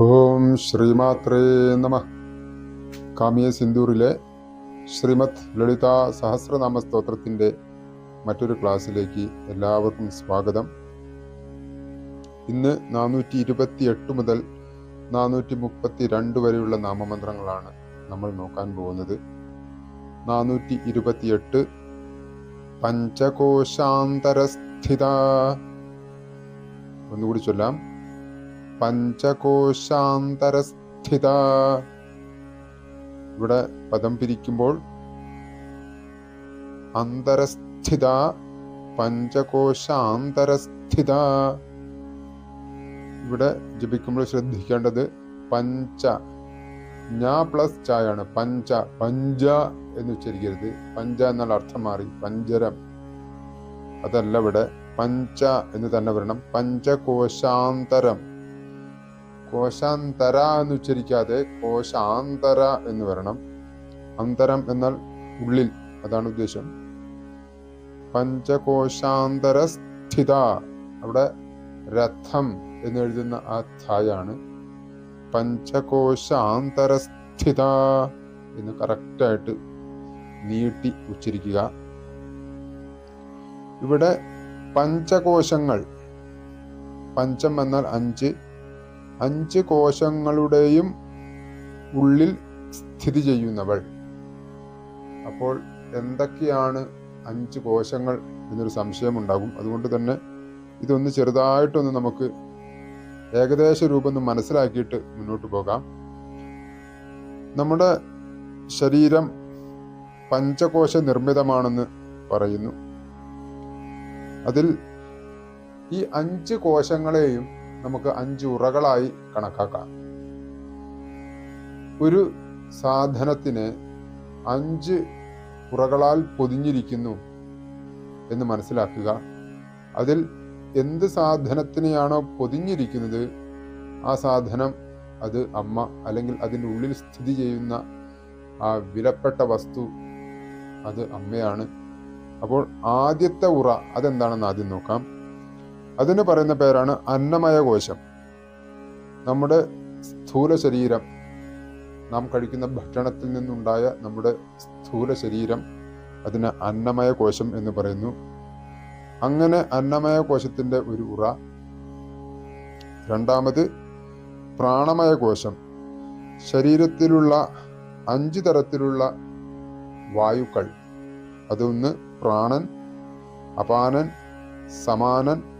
ഓം ശ്രീമാത്രേ നമ. കാമിയ സിന്ദൂറിലെ ശ്രീമത് ലളിത സഹസ്രനാമ സ്തോത്രത്തിന്റെ മറ്റൊരു ക്ലാസ്സിലേക്ക് എല്ലാവർക്കും സ്വാഗതം. ഇന്ന് നാനൂറ്റി ഇരുപത്തി എട്ട് മുതൽ നാനൂറ്റി മുപ്പത്തി രണ്ട് വരെയുള്ള നാമമന്ത്രങ്ങളാണ് നമ്മൾ നോക്കാൻ പോകുന്നത്. നാനൂറ്റി ഇരുപത്തിയെട്ട് പഞ്ചകോശാന്തരസ്ഥിത. ഒന്നുകൂടി ചൊല്ലാം. പഞ്ചകോശാന്തരസ്ഥിത. ഇവിടെ പദം പിരിക്കുമ്പോൾ അന്തരസ്ഥിത പഞ്ചകോശാന്തരസ്ഥിത. ഇവിടെ ജപിക്കുമ്പോൾ ശ്രദ്ധിക്കേണ്ടത് പഞ്ച. ഞാ പ്ലസ് ചായാണ്. പഞ്ച പഞ്ച എന്ന് ഉച്ചരിക്കരുത്. പഞ്ച എന്നാൽ അർത്ഥം മാറി. പഞ്ചരം. അതല്ല ഇവിടെ. പഞ്ച എന്ന് തന്നെ വരണം. പഞ്ചകോശാന്തരം. കോശാന്തര എന്ന് ഉച്ചരിക്കാതെ കോശാന്തര എന്ന് വരണം. അന്തരം എന്നാൽ ഉള്ളിൽ അതാണ് ഉദ്ദേശം. പഞ്ചകോശാന്തര സ്ഥിത അവിടെ രഥം എന്ന് എഴുതുന്ന ആ ധായാണ് പഞ്ചകോശാന്തരസ്ഥിത എന്ന് കറക്റ്റായിട്ട് നീട്ടി ഉച്ചരിക്കുക. ഇവിടെ പഞ്ചകോശങ്ങൾ പഞ്ചം എന്നാൽ അഞ്ച് അഞ്ച് കോശങ്ങളുടെയും ഉള്ളിൽ സ്ഥിതി ചെയ്യുന്നവൾ. അപ്പോൾ എന്തൊക്കെയാണ് അഞ്ച് കോശങ്ങൾ എന്നൊരു സംശയമുണ്ടാകും. അതുകൊണ്ട് തന്നെ ഇതൊന്ന് ചെറുതായിട്ടൊന്ന് നമുക്ക് ഏകദേശ രൂപം ഒന്ന് മനസ്സിലാക്കിയിട്ട് മുന്നോട്ട് പോകാം. നമ്മുടെ ശരീരം പഞ്ചകോശ നിർമ്മിതമാണെന്ന് പറയുന്നു. അതിൽ ഈ അഞ്ച് കോശങ്ങളെയും നമുക്ക് അഞ്ച് ഉറകളായി കണക്കാക്കാം. ഒരു സാധനത്തിന് അഞ്ച് ഉറകളാൽ പൊതിഞ്ഞിരിക്കുന്നു എന്ന് മനസ്സിലാക്കുക. അതിൽ എന്ത് സാധനത്തിനെയാണോ പൊതിഞ്ഞിരിക്കുന്നത് ആ സാധനം അത് അമ്മ അല്ലെങ്കിൽ അതിന്റെ ഉള്ളിൽ സ്ഥിതി ചെയ്യുന്ന ആ വിലപ്പെട്ട വസ്തു അത് അമ്മയാണ്. അപ്പോൾ ആദ്യത്തെ ഉറ അതെന്താണെന്ന് ആദ്യം നോക്കാം. അതിന് പറയുന്ന പേരാണ് അന്നമയ കോശം. നമ്മുടെ സ്ഥൂല ശരീരം നാം കഴിക്കുന്ന ഭക്ഷണത്തിൽ നിന്നുണ്ടായ നമ്മുടെ സ്ഥൂല ശരീരം അതിന് അന്നമയ കോശം എന്ന് പറയുന്നു. അങ്ങനെ അന്നമയ കോശത്തിന്റെ ഒരു ഉറ. രണ്ടാമത് പ്രാണമയ കോശം. ശരീരത്തിലുള്ള അഞ്ച് തരത്തിലുള്ള വായുക്കൾ. അതൊന്ന് പ്രാണൻ അപാനൻ സമാനൻ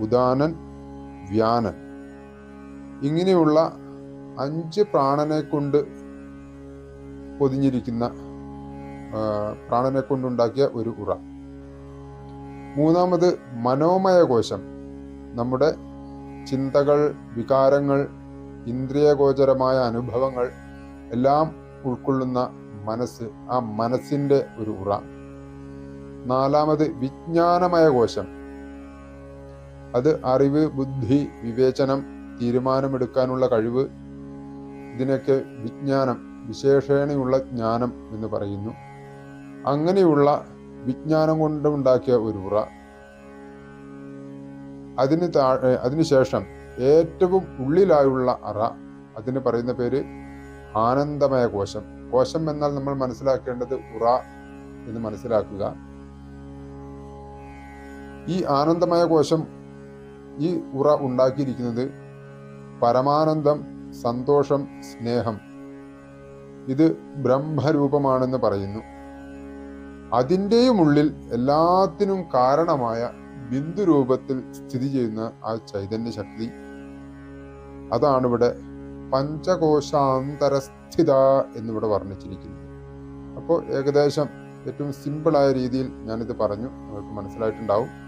ഉദാനൻ വ്യാനൻ. ഇങ്ങനെയുള്ള അഞ്ച് പ്രാണനെ കൊണ്ട് പൊതിഞ്ഞിരിക്കുന്ന പ്രാണനെ കൊണ്ടുണ്ടാക്കിയ ഒരു ഉറ. മൂന്നാമത് മനോമയ കോശം നമ്മുടെ ചിന്തകൾ വികാരങ്ങൾ ഇന്ദ്രിയഗോചരമായ അനുഭവങ്ങൾ എല്ലാം ഉൾക്കൊള്ളുന്ന മനസ്സ് ആ മനസ്സിന്റെ ഒരു ഉറ. നാലാമത് വിജ്ഞാനമയ കോശം അത് അറിവ് ബുദ്ധി വിവേചനം തീരുമാനമെടുക്കാനുള്ള കഴിവ് ഇതിനൊക്കെ വിജ്ഞാനം വിശേഷേണയുള്ള ജ്ഞാനം എന്ന് പറയുന്നു. അങ്ങനെയുള്ള വിജ്ഞാനം കൊണ്ടുണ്ടാക്കിയ ഒരു ഉറ. അതിന് താഴെ അതിനുശേഷം ഏറ്റവും ഉള്ളിലായുള്ള അറ അതിന് പറയുന്ന പേര് ആനന്ദമയ കോശം. കോശം എന്നാൽ നമ്മൾ മനസ്സിലാക്കേണ്ടത് ഉറ എന്ന് മനസ്സിലാക്കുക. ഈ ആനന്ദമയ കോശം ഈ ഉറ ഉണ്ടാക്കിയിരിക്കുന്നത് പരമാനന്ദം സന്തോഷം സ്നേഹം. ഇത് ബ്രഹ്മരൂപമാണെന്ന് പറയുന്നു. അതിന്റെയും ഉള്ളിൽ എല്ലാത്തിനും കാരണമായ ബിന്ദു രൂപത്തിൽ സ്ഥിതി ചെയ്യുന്ന ആ ചൈതന്യ ശക്തി അതാണ് ഇവിടെ പഞ്ചകോശാന്തരസ്ഥിത എന്നിവിടെ വർണിച്ചിരിക്കുന്നത്. അപ്പോൾ ഏകദേശം ഏറ്റവും സിമ്പിളായ രീതിയിൽ ഞാനിത് പറഞ്ഞു. നിങ്ങൾക്ക് മനസ്സിലായിട്ടുണ്ടാവും.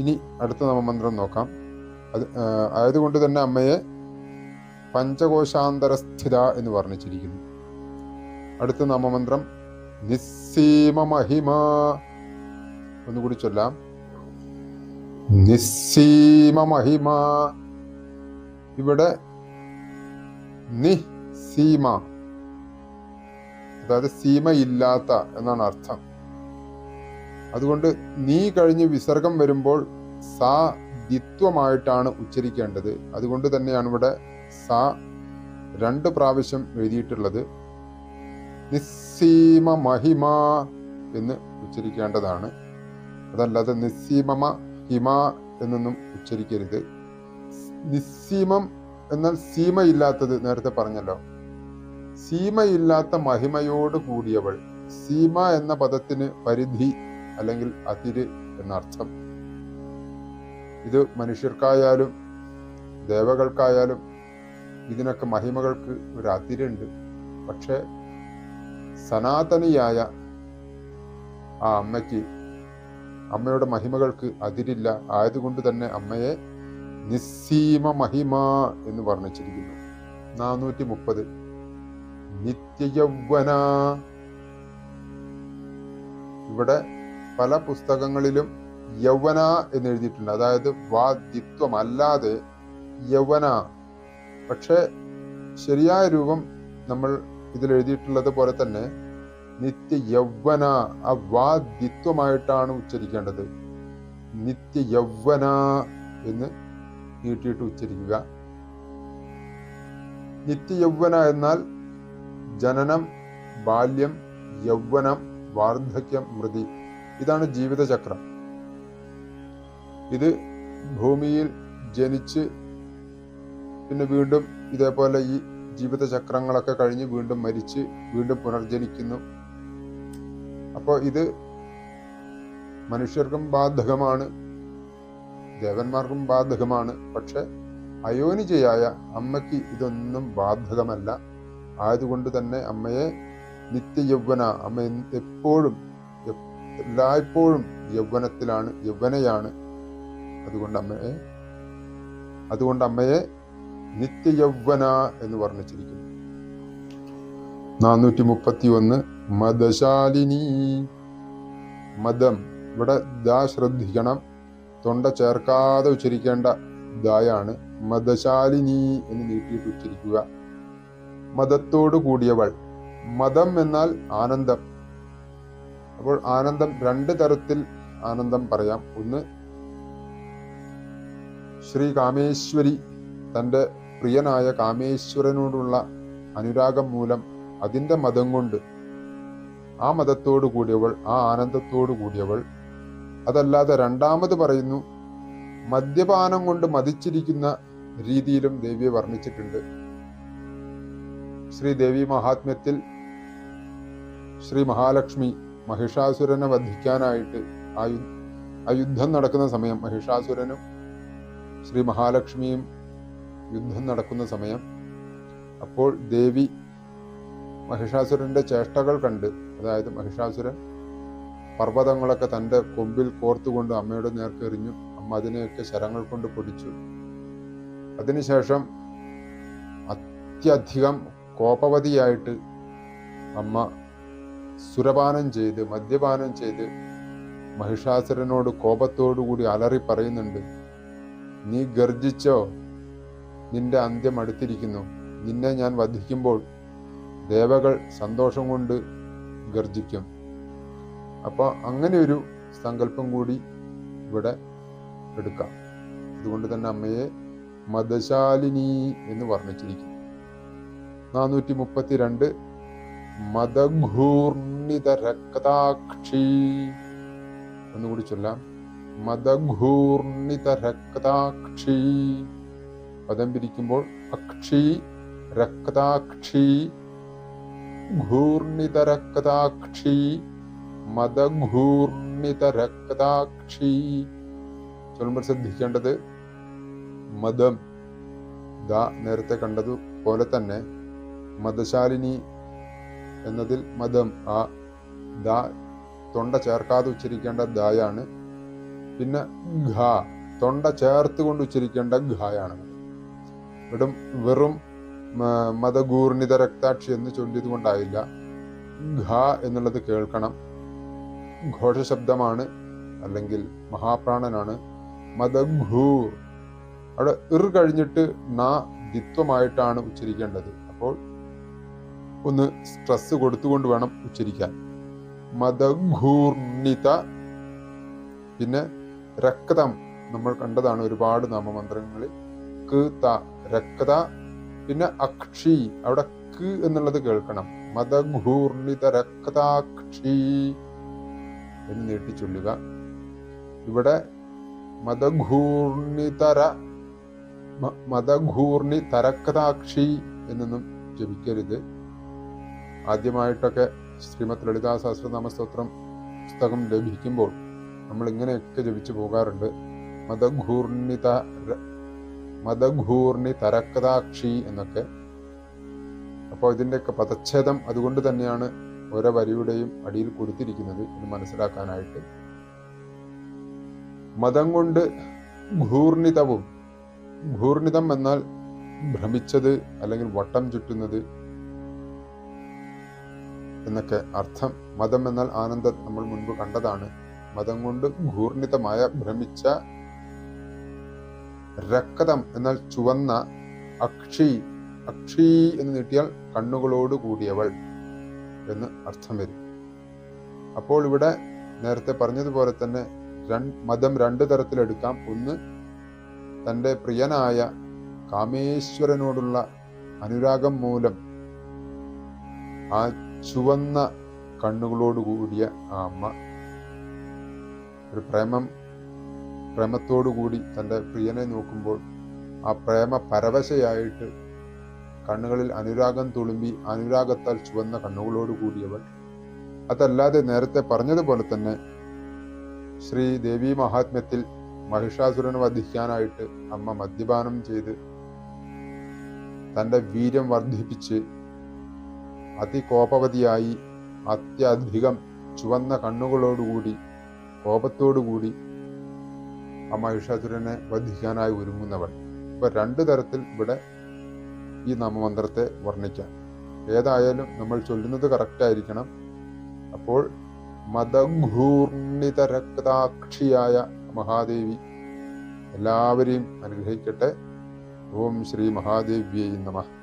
ഇനി അടുത്ത നവമന്ത്രം നോക്കാം. അത് ആയതുകൊണ്ട് തന്നെ അമ്മയെ പഞ്ചകോശാന്തരസ്ഥിത എന്ന് വർണിച്ചിരിക്കുന്നു. അടുത്ത നാമമന്ത്രം നിസ്സീമ മഹിമ ഒന്നുകൂടി ചൊല്ലാം. നിസ്സീമ മഹിമ. ഇവിടെ നി സീമ അതായത് സീമയില്ലാത്ത എന്നാണ് അർത്ഥം. അതുകൊണ്ട് നീ കഴിഞ്ഞ് വിസർഗം വരുമ്പോൾ സാ ദിത്വമായിട്ടാണ് ഉച്ചരിക്കേണ്ടത്. അതുകൊണ്ട് തന്നെയാണ് ഇവിടെ സ രണ്ട് പ്രാവശ്യം എഴുതിയിട്ടുള്ളത്. നിസ്സീമ മഹിമ എന്ന് ഉച്ചരിക്കേണ്ടതാണ്. അതല്ലാതെ നിസ്സീമമ ഹിമ എന്നൊന്നും ഉച്ചരിക്കരുത്. നിസ്സീമം എന്നാൽ സീമയില്ലാത്തത് നേരത്തെ പറഞ്ഞല്ലോ. സീമയില്ലാത്ത മഹിമയോട് കൂടിയവൾ സീമ എന്ന പദത്തിന് പരിധി അല്ലെങ്കിൽ അതിര് എന്നർത്ഥം. ഇത് മനുഷ്യർക്കായാലും ദേവകൾക്കായാലും ഇതിനൊക്കെ മഹിമകൾക്ക് ഒരു അതിരുണ്ട്. പക്ഷെ സനാതനിയായ ആ അമ്മയ്ക്ക് അമ്മയുടെ മഹിമകൾക്ക് അതിരില്ല. ആയതുകൊണ്ട് തന്നെ അമ്മയെ നിസ്സീമ മഹിമ എന്ന് വർണിച്ചിരിക്കുന്നു. നാനൂറ്റി മുപ്പത് നിത്യയൗവന ഇവിടെ പല പുസ്തകങ്ങളിലും യൗവന എന്ന് എഴുതിയിട്ടുണ്ട് അതായത് വാദിത്വം അല്ലാതെ യൗവന. പക്ഷേ ശരിയായ രൂപം നമ്മൾ ഇതിൽ എഴുതിയിട്ടുള്ളത് പോലെ തന്നെ നിത്യ യൗവന ആ വാദിത്വമായിട്ടാണ് ഉച്ചരിക്കേണ്ടത്. നിത്യ യൗവന എന്ന് നീട്ടിയിട്ട് ഉച്ചരിക്കുക. നിത്യ യൗവന എന്നാൽ ജനനം ബാല്യം യൗവനം വാർദ്ധക്യം മൃതി ഇതാണ് ജീവിതചക്രം. ഇത് ഭൂമിയിൽ ജനിച്ച് പിന്നെ വീണ്ടും ഇതേപോലെ ഈ ജീവിതചക്രങ്ങളൊക്കെ കഴിഞ്ഞ് വീണ്ടും മരിച്ച് വീണ്ടും പുനർജനിക്കുന്നു. അപ്പോൾ ഇത് മനുഷ്യർക്കും ബാധകമാണ്. ദേവന്മാർക്കും ബാധകമാണ്. പക്ഷെ അയോനിജയായ അമ്മയ്ക്ക് ഇതൊന്നും ബാധകമല്ല. ആയതുകൊണ്ട് തന്നെ അമ്മയെ നിത്യയൗവന അമ്മ എപ്പോഴും എപ്- എല്ലായ്പ്പോഴും യൗവനത്തിലാണ് യൗവനയാണ്. അതുകൊണ്ട് അമ്മയെ അതുകൊണ്ട് അമ്മയെ നിത്യ നിത്യയൗവന എന്ന് വർണിച്ചിരിക്കുന്നു. നാനൂറ്റി മുപ്പത്തി ഒന്ന് മദശാലിനി. മദം ഇവിടെ ദാ ശ്രദ്ധിക്കണം. തൊണ്ട ചേർക്കാതെ ഉച്ചരിക്കേണ്ട ദായാണ് മദശാലിനി എന്ന് നീട്ടിയിട്ട് ഉച്ചരിക്കുക. മതത്തോടു കൂടിയവൾ. മതം എന്നാൽ ആനന്ദം. അപ്പോൾ ആനന്ദം രണ്ട് തരത്തിൽ ആനന്ദം പറയാം. ഒന്ന് ശ്രീ കാമേശ്വരി തന്റെ പ്രിയനായ കാമേശ്വരനോടുള്ള അനുരാഗം മൂലം അതിന്റെ മതം കൊണ്ട് ആ മതത്തോടു കൂടിയവൾ ആ ആനന്ദത്തോടു കൂടിയവൾ. അതല്ലാതെ രണ്ടാമത് പറയുന്നു മദ്യപാനം കൊണ്ട് മതിച്ചിരിക്കുന്ന രീതിയിലും ദേവിയെ വർണിച്ചിട്ടുണ്ട്. ശ്രീ ദേവി മഹാത്മ്യത്തിൽ ശ്രീ മഹാലക്ഷ്മി മഹിഷാസുരനെ വധിക്കാനായിട്ട് ആ ആ യുദ്ധം നടക്കുന്ന സമയം മഹിഷാസുരനും ശ്രീ മഹാലക്ഷ്മിയും യുദ്ധം നടക്കുന്ന സമയം. അപ്പോൾ ദേവി മഹിഷാസുരന്റെ ചേഷ്ടകൾ കണ്ട് അതായത് മഹിഷാസുരൻ പർവതങ്ങളൊക്കെ തന്റെ കൊമ്പിൽ കോർത്തുകൊണ്ട് അമ്മയുടെ നേർക്ക് എറിഞ്ഞു. അമ്മ അതിനെയൊക്കെ ശരങ്ങൾ കൊണ്ട് പൊടിച്ചു. അതിനുശേഷം അത്യധികം കോപവതിയായിട്ട് അമ്മ സുരപാനം ചെയ്ത് മദ്യപാനം ചെയ്ത് മഹിഷാസുരനോട് കോപത്തോടുകൂടി അലറി പറയുന്നുണ്ട് നീ ഗർജിച്ചോ നിന്റെ അന്ത്യം അടുത്തിരിക്കുന്നു. നിന്നെ ഞാൻ വധിക്കുമ്പോൾ ദേവകൾ സന്തോഷം കൊണ്ട് ഗർജിക്കും അപ്പോൾ അങ്ങനെ ഒരു സങ്കല്പം കൂടി ഇവിടെ എടുക്കാം. അതുകൊണ്ട് തന്നെ അമ്മയെ മദശാലിനി എന്ന് വർണിച്ചിരിക്കുന്നു. നാനൂറ്റി മുപ്പത്തിരണ്ട് മദഘൂർണിത രക്താക്ഷി ഒന്നുകൂടി ചൊല്ലാം. മതഘൂർണിതരക്താക്ഷി പദം പിരിക്കുമ്പോൾ അക്ഷി രക്താക്ഷി. ഘൂർണിതരക്താക്ഷി മതഘൂർണിതരക്താക്ഷി ചൊല്ലുമ്പോൾ ശ്രദ്ധിക്കേണ്ടത് മതം ദ നേരത്തെ കണ്ടതുപോലെ തന്നെ മദശാലിനി എന്നതിൽ മതം ആ ദ തൊണ്ട ചേർക്കാതെ ഉച്ചരിക്കേണ്ട ദായാണ്. പിന്നെ ഘ തൊണ്ട ചേർത്ത് കൊണ്ട് ഉച്ചരിക്കേണ്ട ഘായാണ്. വെറും വെറും മതഗൂർണിത രക്താക്ഷി എന്ന് ചൊല്ലിയത് കൊണ്ടായില്ല. ഘ എന്നുള്ളത് കേൾക്കണം. ഘോഷശബ്ദമാണ് അല്ലെങ്കിൽ മഹാപ്രാണനാണ്. മതഘൂർ. അവിടെ ഇർ കഴിഞ്ഞിട്ട് ന ദിത്വമായിട്ടാണ് ഉച്ചരിക്കേണ്ടത്. അപ്പോൾ ഒന്ന് സ്ട്രെസ് കൊടുത്തുകൊണ്ട് വേണം ഉച്ചരിക്കാൻ. മതഘൂർണിത പിന്നെ രക്തം. നമ്മൾ കണ്ടതാണ് ഒരുപാട് നാമമന്ത്രങ്ങളിൽ. ക് ത രക്ത. പിന്നെ അക്ഷി. അവിടെ ക് എന്നുള്ളത് കേൾക്കണം. മതഘൂർണിത രക്താക്ഷി എന്ന് നീട്ടി ചൊല്ലുക ഇവിടെ മതഘൂർണിതര മതഘൂർണി തരക്കഥാക്ഷി എന്നൊന്നും ജപിക്കരുത്. ആദ്യമായിട്ടൊക്കെ ശ്രീമദ് ലളിതാ സഹസ്രനാമ സ്തോത്രം പുസ്തകം ലഭിക്കുമ്പോൾ നമ്മൾ ഇങ്ങനെയൊക്കെ ജപിച്ചു പോകാറുണ്ട്. മതഘൂർണിത മതഘൂർണി തരക്കഥാക്ഷി എന്നൊക്കെ. അപ്പോൾ ഇതിന്റെയൊക്കെ പദച്ഛേദം അതുകൊണ്ട് തന്നെയാണ് ഓരോ വരിയുടെയും അടിയിൽ കൊടുത്തിരിക്കുന്നത് എന്ന് മനസ്സിലാക്കാനായിട്ട്. മതം കൊണ്ട് ഘൂർണിതവും ഘൂർണിതം എന്നാൽ ഭ്രമിച്ചത് അല്ലെങ്കിൽ വട്ടം ചുറ്റുന്നത് എന്നൊക്കെ അർത്ഥം. മതം എന്നാൽ ആനന്ദം നമ്മൾ മുൻപ് കണ്ടതാണ്. മതം കൊണ്ട് ഘൂർണിതമായ ഭ്രമിച്ച രക്തം എന്നാൽ ചുവന്ന അക്ഷി അക്ഷി എന്ന് നീട്ടിയാൽ കണ്ണുകളോട് കൂടിയവൾ എന്ന് അർത്ഥം വരും. അപ്പോൾ ഇവിടെ നേരത്തെ പറഞ്ഞതുപോലെ തന്നെ മതം രണ്ട് തരത്തിലെടുക്കാം. ഒന്ന് തന്റെ പ്രിയനായ കാമേശ്വരനോടുള്ള അനുരാഗം മൂലം ആ ചുവന്ന കണ്ണുകളോട് കൂടിയ ആ അമ്മ ഒരു പ്രേമം പ്രേമത്തോടുകൂടി തന്റെ പ്രിയനെ നോക്കുമ്പോൾ ആ പ്രേമ പരവശയായിട്ട് കണ്ണുകളിൽ അനുരാഗം തുളുമ്പി അനുരാഗത്താൽ ചുവന്ന കണ്ണുകളോട് കൂടിയവൾ അതല്ലാതെ നേരത്തെ പറഞ്ഞതുപോലെ തന്നെ ശ്രീ ദേവി മഹാത്മ്യത്തിൽ മഹിഷാസുരനെ വധിക്കാനായിട്ട് അമ്മ മദ്യപാനം ചെയ്ത് തന്റെ വീര്യം വർദ്ധിപ്പിച്ച് അതികോപവതിയായി അത്യധികം ചുവന്ന കണ്ണുകളോടുകൂടി കോപത്തോടുകൂടി ആ മഹിഷാസുരനെ വധിക്കാനായി ഒരുങ്ങുന്നവൾ ഇപ്പൊ രണ്ടു തരത്തിൽ ഇവിടെ ഈ നാമമന്ത്രത്തെ വർണിക്കാം. ഏതായാലും നമ്മൾ ചൊല്ലുന്നത് കറക്റ്റ് ആയിരിക്കണം. അപ്പോൾ മതഘൂർണിത രക്താക്ഷിയായ മഹാദേവി എല്ലാവരെയും അനുഗ്രഹിക്കട്ടെ. ഓം ശ്രീ മഹാദേവ്യൈ നമഃ.